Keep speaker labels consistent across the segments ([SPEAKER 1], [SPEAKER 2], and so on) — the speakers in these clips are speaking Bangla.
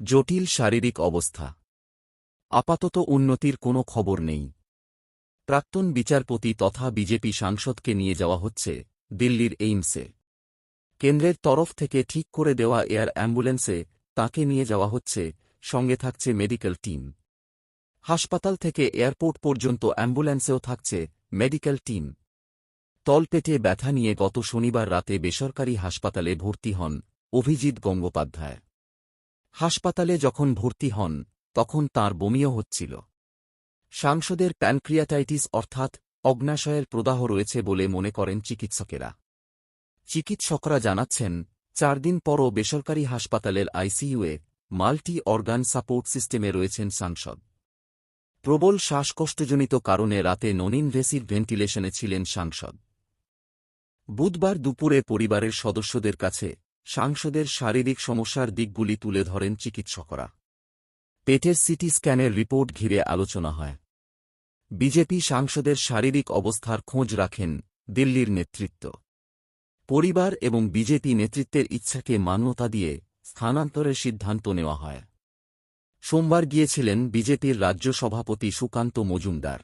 [SPEAKER 1] জটিল শারীরিক অবস্থা। আপাতত উন্নতির কোনো খবর নেই। প্রাক্তন বিচারপতি তথা বিজেপি সাংসদকে নিয়ে যাওয়া হচ্ছে দিল্লির এইমসে। কেন্দ্রের তরফ থেকে ঠিক করে দেওয়া এয়ার অ্যাম্বুলেন্সে তাকে নিয়ে যাওয়া হচ্ছে, সঙ্গে থাকছে মেডিকেল টিম। হাসপাতাল থেকে এয়ারপোর্ট পর্যন্ত অ্যাম্বুলেন্সেও থাকছে মেডিকেল টিম। তলপেটে ব্যথা নিয়ে গত শনিবার রাতে বেসরকারি হাসপাতালে ভর্তি হন অভিজিৎ গঙ্গোপাধ্যায়। হাসপাতালে যখন ভর্তি হন, তখন তার বমিও হচ্ছিল। সাংসদের প্যানক্রিয়াটাইটিস অর্থাৎ অগ্নাশয়ের প্রদাহ রয়েছে বলে মনে করেন চিকিৎসকেরা। চিকিৎসকরা জানাচ্ছেন, চার দিন পরও বেসরকারি হাসপাতালের আইসিইউয়ে মাল্টি অর্গান সাপোর্ট সিস্টেমে রয়েছেন সাংসদ। প্রবল শ্বাসকষ্টজনিত কারণে রাতে নন ইনভেসিভ ভেন্টিলেশনে ছিলেন সাংসদ। বুধবার দুপুরে পরিবারের সদস্যদের কাছে সাংসদের শারীরিক সমস্যার দিকগুলি তুলে ধরেন চিকিৎসকরা। পেটের সিটি স্ক্যানের রিপোর্ট ঘিরে আলোচনা হয়। বিজেপি সাংসদের শারীরিক অবস্থার খোঁজ রাখেন দিল্লির নেতৃত্ব। পরিবার এবং বিজেপি নেতৃত্বের ইচ্ছাকে মান্যতা দিয়ে স্থানান্তরের সিদ্ধান্ত নেওয়া হয়। সোমবার গিয়েছিলেন বিজেপির রাজ্য সভাপতি সুকান্ত মজুমদার।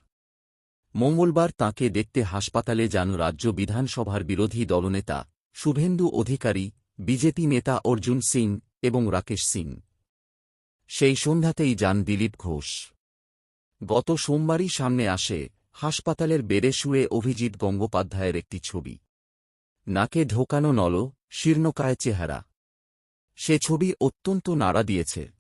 [SPEAKER 1] মঙ্গলবার তাঁকে দেখতে হাসপাতালে যান রাজ্য বিধানসভার বিরোধী দলনেতা শুভেন্দু অধিকারী বিজেপি নেতা অর্জুন সিং এবং রাকেশ সিং। সেই সন্ধ্যাতেই যান দিলীপ ঘোষ। গত সোমবারই সামনে আসে হাসপাতালের বেড়ে শুয়ে অভিজিৎ গঙ্গোপাধ্যায়ের একটি ছবি। নাকে ঢোকানো নল, শীর্ণকায় চেহারা। সে ছবি অত্যন্ত নাড়া দিয়েছে।